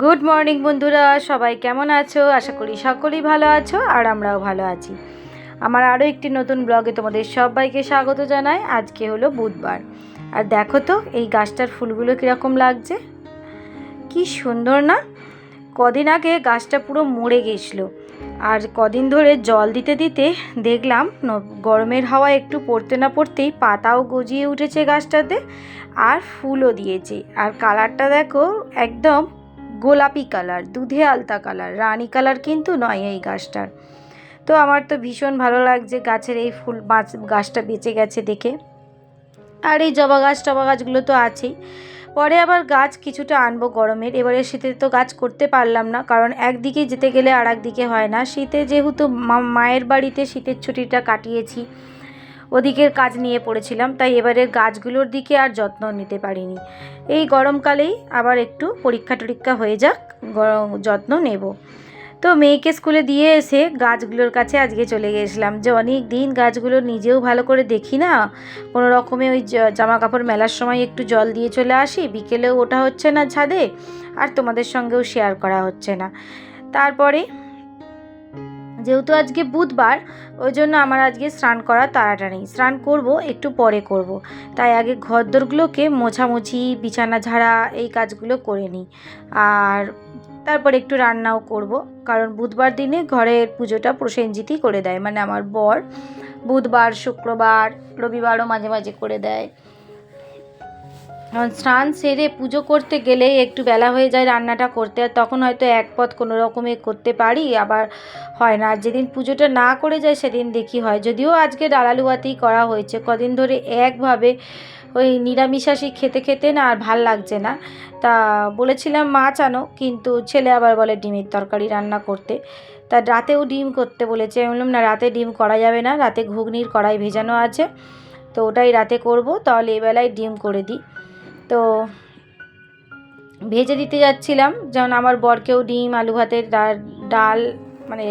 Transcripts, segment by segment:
Good morning বন্ধুরা। সবাই কেমন আছো? আশা করি সকলেই ভালো আছো আর আমরাও ভালো আছি। আমার আরও একটি নতুন ব্লগে তোমাদের সবাইকে স্বাগত জানাই। আজকে হলো বুধবার। আর দেখো তো, এই গাছটার ফুলগুলো কীরকম লাগছে। কি সুন্দর না? কদিন আগে গাছটা পুরো মরে গেছিল। আর কদিন ধরে জল দিতে দিতে দেখলাম গরমের হাওয়া একটু পড়তে না পড়তেই পাতাও গজিয়ে উঠেছে গাছটাতে, আর ফুলও দিয়েছে। আর কালারটা দেখো, একদম গোলাপি কালার, দুধে আলতা কালার, রানী কালার কিন্তু নয় এই গাছটার। তো আমার তো ভীষণ ভালো লাগছে গাছের এই ফুল বাঁচ, গাছটা বেঁচে গেছে দেখে। আর এই জবা গাছ, টবা গাছগুলো তো আছেই। পরে আবার গাছ কিছুটা আনব গরমের, এবারে শীতে তো গাছ করতে পারলাম না, কারণ একদিকে যেতে গেলে আর একদিকে হয় না। শীতে যেহেতু মায়ের বাড়িতে শীতের ছুটিটা কাটিয়েছি ওদিকের কাজ নিয়ে পড়েছিলাম, তাই এবারে গাছগুলোর দিকে আর যত্ন নিতে পারিনি। এই গরমকালেই আবার একটু পরীক্ষা টরীক্ষা হয়ে যাক, গরম যত্ন নেব। তো মেয়েকে স্কুলে দিয়ে এসে গাছগুলোর কাছে আজকে চলে গেছিলাম যে অনেক দিন গাছগুলো নিজেও ভালো করে দেখি না। কোনো রকমে ওই জামা কাপড় মেলার সময় একটু জল দিয়ে চলে আসি, বিকেলেও ওঠা হচ্ছে না ছাদে, আর তোমাদের সঙ্গেও শেয়ার করা হচ্ছে না। তারপরে যেহেতু আজকে বুধবার ওই জন্য আমার আজকে স্নান করার তাড়াটা নেই। স্নান করব, একটু পরে করব। তাই আগে ঘরদোরগুলোকে মোছামুছি, বিছানা ঝাড়া, এই কাজগুলো করে নিই। আর তারপর একটু রান্নাও করব, কারণ বুধবার দিনে ঘরের পুজোটা প্রসেনজিতই করে দেয়। মানে আমার বর বুধবার, শুক্রবার, রবিবারও মাঝে মাঝে করে দেয়। স্নান সেরে পুজো করতে গেলে একটু বেলা হয়ে যায় রান্নাটা করতে, আর তখন হয়তো এক পথ কোনো রকমে করতে পারি, আবার হয় না। আর যেদিন পুজোটা না করে যায় সেদিন দেখি হয়। যদিও আজকে ডালালুয়াতেই করা হয়েছে, কদিন ধরে একভাবে ওই নিরামিষাশি খেতে খেতে না আর ভালো লাগছে না। তা বলেছিলাম মাছ আনো কিন্তু ছেলে আবার বলে ডিমের তরকারি রান্না করতে। তা রাতেও ডিম করতে বলেছে। আমি বললাম, না, রাতে ডিম করা যাবে না, রাতে ঘুগনির কড়াই ভেজানো আছে, তো ওটাই রাতে করব, তাহলে এবেলায় ডিম করে দিই। ভেজে দিতে যাচ্ছিলাম। যেমন আমার বরকেও ডিম আলু ভাতের ডাল মানে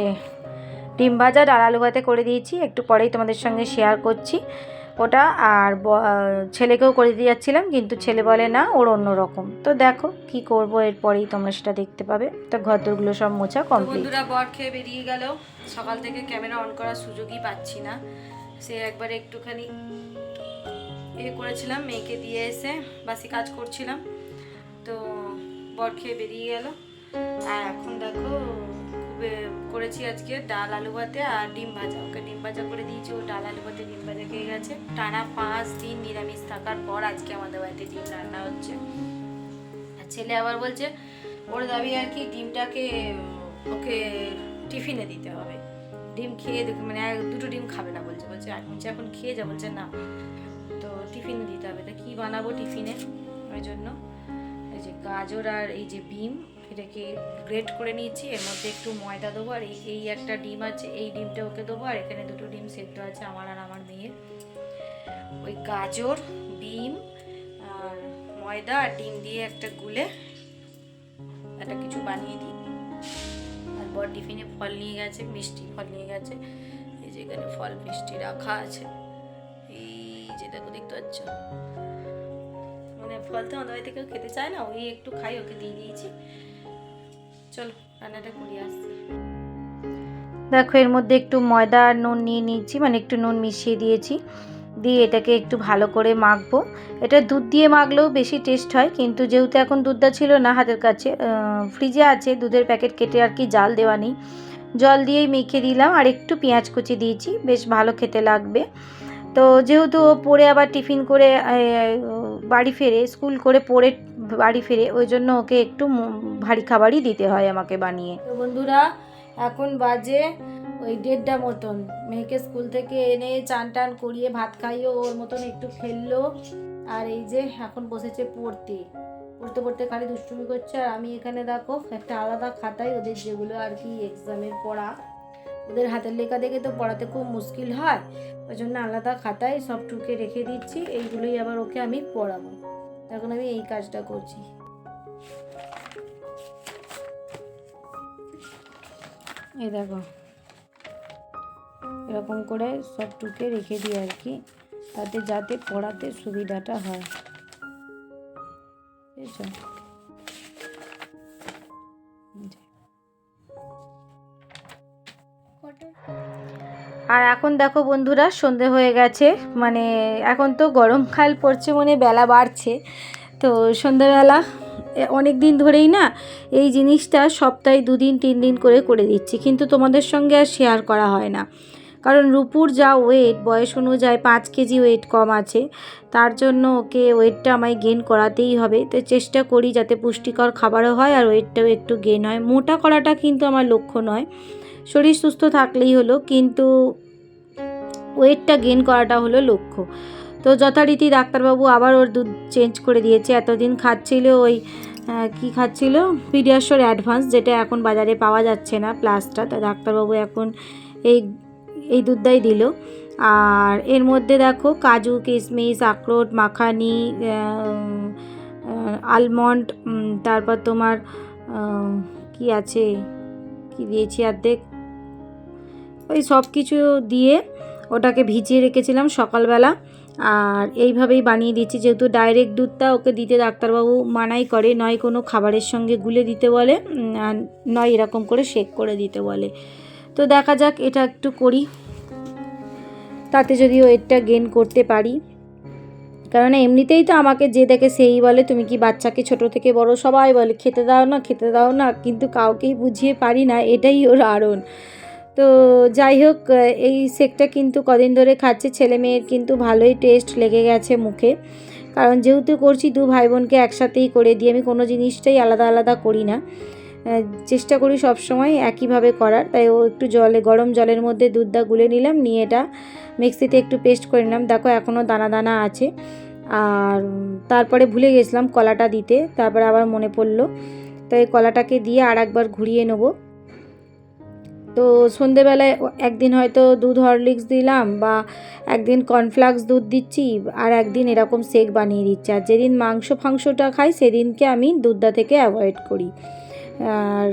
ডিম ভাজা ডাল আলু ভাতে করে দিয়েছি। একটু পরেই তোমাদের সঙ্গে শেয়ার করছি ওটা। আর ছেলেকেও করে দিয়ে যাচ্ছিলাম কিন্তু ছেলে বলে না ওর অন্য রকম। তো দেখো কি করব এরপরেই তোমরা সেটা দেখতে পাবে। তো ঘরদোরগুলো সব মোছা কমপ্লিট বন্ধুরা বর খেয়ে বেরিয়ে গেল। সকাল থেকে ক্যামেরা অন করার সুযোগই পাচ্ছি না। সে একবারে একটুখানি এ করেছিলাম, মেয়েকে দিয়ে এসে বাসি কাজ করছিলাম। তো বর খেয়ে বেরিয়ে গেল। আর এখন দেখো করেছি আজকে ডাল আলু ভাতে আর ডিম ভাজা। ওকে ডিম ভাজা করে দিয়েছি, ও ডাল আলু ভাতে ডিম ভাজা খেয়ে গেছে। টানা পাঁচ দিন নিরামিষ থাকার পর আজকে আমাদের বাড়িতে ডিম রান্না হচ্ছে। আর ছেলে আবার বলছে, ওর দাবি আর কি, ডিমটাকে ওকে টিফিনে দিতে হবে। ডিম খেয়ে দেখে মানে দুটো ডিম খাবে না বলছে। বলছে আর বলছে এখন খেয়ে যা। বলছে, না। টিফিনে দিতে হবে। তা কী বানাবো টিফিনে? ওই জন্য। এই যে গাজর আর এই যে বিম এটাকে গ্রেট করে নিয়েছি। এর মধ্যে একটু ময়দা দেবো আর এই একটা ডিম আছে, এই ডিমটা ওকে দেবো। আর এখানে দুটো ডিম সেদ্ধ আছে আমার আর আমার মেয়ের ওই গাজর, ডিম আর ময়দা আর ডিম দিয়ে একটা গুলে একটা কিছু বানিয়ে দিই। আর বর টিফিনে ফল নিয়ে গেছে, মিষ্টি ফল নিয়ে গেছে। এই যে এখানে ফল মিষ্টি রাখা আছে। দেখো দেখতে পাচ্ছ মানে ফল তো আমাদের বাড়িতে কেউ খেতে চায় না, ওই একটু খাই, ওকে দিয়ে দিয়েছি। চলো, রান্নাটা করি আসছি। দেখো, এর মধ্যে একটু ময়দা আর নুন নিয়ে নিয়েছি মানে একটু নুন মিশিয়ে দিয়েছি। দিয়ে এটাকে একটু ভালো করে মাখবো। এটা দুধ দিয়ে মাখলেও বেশি টেস্ট হয়, কিন্তু যেহেতু এখন দুধটা ছিল না হাতের কাছে ফ্রিজে আছে, দুধের প্যাকেট কেটে আর কি জাল দেওয়া নেই। জল দিয়েই মেখে দিলাম, আর একটু পেঁয়াজ কুচি দিয়েছি, বেশ ভালো খেতে লাগবে। তো যেহেতু ও পড়ে আবার টিফিন করে বাড়ি ফেরে, স্কুল করে পড়ে বাড়ি ফেরে, ওই জন্য ওকে একটু ভারী খাবারই দিতে হয় আমাকে বানিয়ে। বন্ধুরা, এখন বাজে ওই দেড়টা মতন। মেয়েকে স্কুল থেকে এনে চান টান করিয়ে ভাত খাইয়ে ওর মতন একটু খেললো। আর এই যে এখন বসেছে পড়তে। পড়তে পড়তে খালি দুষ্টুমি করছে। আর আমি এখানে দেখো, একটা আলাদা খাতায় ওদের যেগুলো আর কি এক্সামের পড়া। ওদের হাতের লেখা দেখে তো পড়াতে খুব মুশকিল হয়। ওই জন্য আলাদা খাতায় সব টুকে রেখে দিচ্ছি, এইগুলোই আবার ওকে আমি পড়াবো। এখন আমি এই কাজটা করছি। এই দেখো। এরকম করে সব টুকে রেখে দিই আর কি, তাতে যাতে পড়াতে সুবিধাটা হয়। বুঝেছ আর এখন দেখো বন্ধুরা, সন্ধে হয়ে গেছে। মানে এখন তো গরমকাল পড়ছে মনে বেলা বাড়ছে। তো সন্ধেবেলা অনেক দিন ধরেই না এই জিনিসটা সপ্তাহে দুদিন, তিন দিন করে করে দিচ্ছি। কিন্তু তোমাদের সঙ্গে আর শেয়ার করা হয় না। কারণ রূপুর যা ওয়েট বয়স অনুযায়ী পাঁচ কেজি ওয়েট কম আছে। তার জন্য ওকে ওয়েটটা আমায় গেন করাতেই হবে। তো চেষ্টা করি যাতে পুষ্টিকর খাবারও হয় আর ওয়েটটাও একটু গেন হয়। মোটা করাটা কিন্তু আমার লক্ষ্য নয়। শরীর সুস্থ থাকলেই হলো, কিন্তু ওয়েটটা গেন করাটা হলো লক্ষ্য। তো যথারীতি ডাক্তারবাবু আবার ওর দুধ চেঞ্জ করে দিয়েছে। এতদিন খাচ্ছিল ওই কি খাচ্ছিল? পিডিয়াশোর অ্যাডভান্স যেটা এখন বাজারে পাওয়া যাচ্ছে না, প্লাসটা। তা ডাক্তারবাবু এখন এই এই দুধটাই দিল। আর এর মধ্যে দেখো, কাজু, কিশমিশ, আখরোট, মাখানি আলমন্ড তারপর তোমার কি আছে? কি দিয়েছি অর্ধেক? ওই সব কিছু দিয়ে ওটাকে ভিজিয়ে রেখেছিলাম সকালবেলা। আর এইভাবেই বানিয়ে দিচ্ছি। যেহেতু ডাইরেক্ট দুধটা ওকে দিতে ডাক্তারবাবু মানাই করে, নয় কোনো খাবারের সঙ্গে গুলে দিতে বলে নয় এরকম করে শেক করে দিতে বলে। তো দেখা যাক, এটা একটু করি। তাতে যদি ওয়েটটা গেন করতে পারি। কারণ এমনিতেই তো আমাকে যে দেখে সেই বলে, তুমি কি বাচ্চাকে ছোট থেকে বড় সবাই বলে? খেতে দাও না, খেতে দাও না। কিন্তু কাউকেই বুঝিয়ে পারি না, এটাই ওর আড়ন। তো যাই হোক এই শেকটা কিন্তু কদিন ধরে খাচ্ছে। ছেলে মেয়ের কিন্তু ভালোই টেস্ট লেগে গেছে মুখে। কারণ যেহেতু করছি, দু ভাই বোনকে একসাথেই করে দিই আমি কোনো জিনিসটাই আলাদা আলাদা করি না। চেষ্টা করি সব সময় একইভাবে করার। তাই ও একটু জলে, গরম জলের মধ্যে দুধটা গুলে নিলাম, নিয়ে এটা মিক্সিতে একটু পেস্ট করে নিলাম। দেখো, এখনও দানা দানা আছে। আর তারপরে ভুলে গেছিলাম কলাটা দিতে। তারপরে আবার মনে পড়ল। তাই কলাটাকে দিয়ে আর একবার ঘুরিয়ে নেব। তো সন্ধেবেলায় একদিন হয়তো দুধ হরলিক্স দিলাম বা একদিন কর্নফ্লাক্স দুধ দিচ্ছি আর একদিন এরকম সেক বানিয়ে দিচ্ছি। আর যেদিন মাংস ফাংসটা খাই সেদিনকে আমি দুধটা থেকে অ্যাভয়েড করি। আর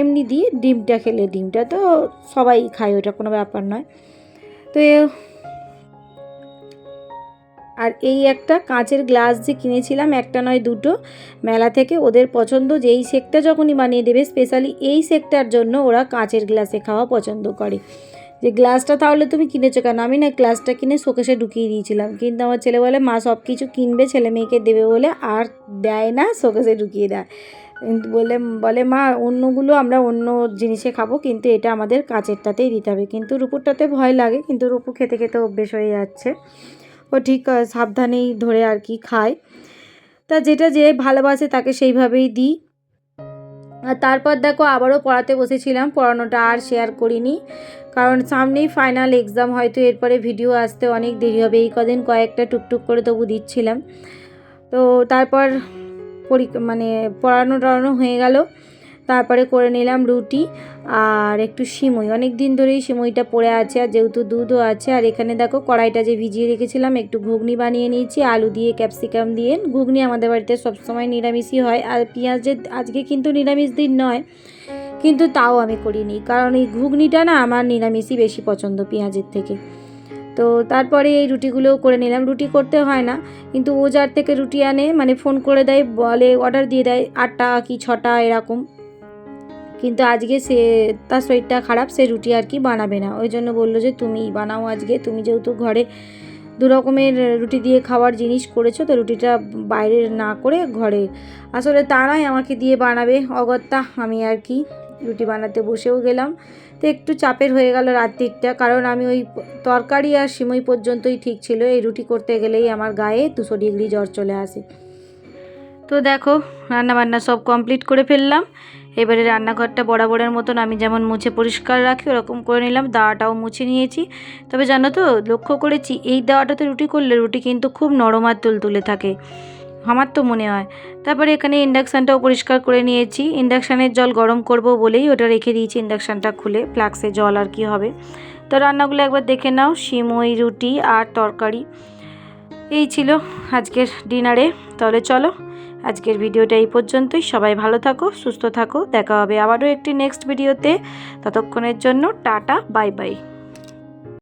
এমনি দিয়ে ডিমটা খেলে ডিমটা তো সবাই খায়, ওটা কোনো ব্যাপার নয়। তো আর এই একটা কাঁচের গ্লাস যে কিনেছিলাম, একটা নয় দুটো, মেলা থেকে ওদের পছন্দ যে এই শেকটা যখনই বানিয়ে দেবে স্পেশালি এই সেকটার জন্য ওরা কাঁচের গ্লাসে খাওয়া পছন্দ করে। যে গ্লাসটা তাহলে তুমি কিনেছো কেন? আমি না গ্লাসটা কিনে শোকেশে ঢুকিয়ে দিয়েছিলাম। কিন্তু আমার ছেলে বলে, মা সব কিছু কিনবে, ছেলে মেয়েকে দেবে বলে আর দেয় না শোকেশে ঢুকিয়ে দেয়। কিন্তু বলে বলে, মা, অন্যগুলো আমরা অন্য জিনিসে খাব, কিন্তু এটা আমাদের কাঁচেরটাতেই দিতে হবে। কিন্তু রূপুরটাতে ভয় লাগে, কিন্তু রূপু খেতে খেতে অভ্যেস হয়ে যাচ্ছে। ও ঠিক সাবধানেই ধরে আর কি খায়। তা যেটা যে ভালোবাসে তাকে সেইভাবেই দিই। আর তারপর দেখো আবারও পড়াতে বসেছিলাম, পড়ানোটা আর শেয়ার করিনি। কারণ সামনেই ফাইনাল এক্সাম হয়তো এরপরে ভিডিও আসতে অনেক দেরি হবে। এই কদিন কয়েকটা টুকটুক করে তবু দিচ্ছিলাম। তো তারপর পরি মানে পড়ানো টড়ানো হয়ে গেল। তারপরে করে নিলাম রুটি আর একটু সিমই। অনেক দিন ধরেই সিমইটা পড়ে আছে আর যেহেতু দুধও আছে, আর এখানে দেখো কড়াইটা যে ভিজিয়ে রেখেছিলাম, একটু ঘুগনি বানিয়ে নিয়েছি, আলু দিয়ে, ক্যাপসিকাম দিয়ে। ঘুগনি আমাদের বাড়িতে সবসময় নিরামিষই হয় আর পেঁয়াজের আজকে কিন্তু নিরামিষ দিন নয়, কিন্তু তাও আমি করিনি। কারণ এই ঘুগনিটা না আমার নিরামিষই বেশি পছন্দ পেঁয়াজের থেকে। তো তারপরে এই রুটিগুলোও করে নিলাম। রুটি করতে হয় না, কিন্তু ও যার থেকে রুটি আনে মানে ফোন করে দেয়, বলে, অর্ডার দিয়ে দেয়, আটটা কি ছটা, এরকম। কিন্তু আজকে সে তার শরীরটা খারাপ, সে রুটি আর কি বানাবে না। ওই জন্য বলল যে, তুমি বানাও আজকে। তুমি যেহেতু ঘরে দু রকমের রুটি দিয়ে খাওয়ার জিনিস করেছ, তো রুটিটা বাইরে না করে ঘরে আসলে তারাই আমাকে দিয়ে বানাবে। অগত্যা, আমি আর কি রুটি বানাতে বসেও গেলাম। তো একটু চাপের হয়ে গেল রাত্রিটা, কারণ আমি ওই তরকারি আর সিমই পর্যন্তই ঠিক ছিল। এই রুটি করতে গেলেই আমার গায়ে দুশো ডিগ্রি জ্বর চলে আসে। তো দেখো, রান্নাবান্না সব কমপ্লিট করে ফেললাম। এবারে রান্নাঘরটা বরাবরের মতন আমি যেমন মুছে পরিষ্কার রাখি, ওরকম করে নিলাম। দাওয়াটাও মুছে নিয়েছি। তবে জানো তো, লক্ষ্য করেছি, এই দাওয়াটাতে রুটি করলে রুটি কিন্তু খুব নরম আর তুলতুলে থাকে। আমার তো মনে হয়। তারপরে এখানে ইন্ডাকশানটাও পরিষ্কার করে নিয়েছি। ইন্ডাকশানের জল গরম করব বলেই ওটা রেখে দিয়েছি ইন্ডাকশানটা খুলে। ফ্লাক্সে জল আর কি হবে। তো রান্নাগুলো একবার দেখে নাও, সিমই, রুটি আর তরকারি। এই ছিল আজকের ডিনারে। তাহলে চলো আজকের ভিডিওটা এই পর্যন্তই। সবাই ভালো থাকো, সুস্থ থাকো। দেখা হবে আবারও একটি নেক্সট ভিডিওতে ততক্ষণের জন্য টাটা বাই বাই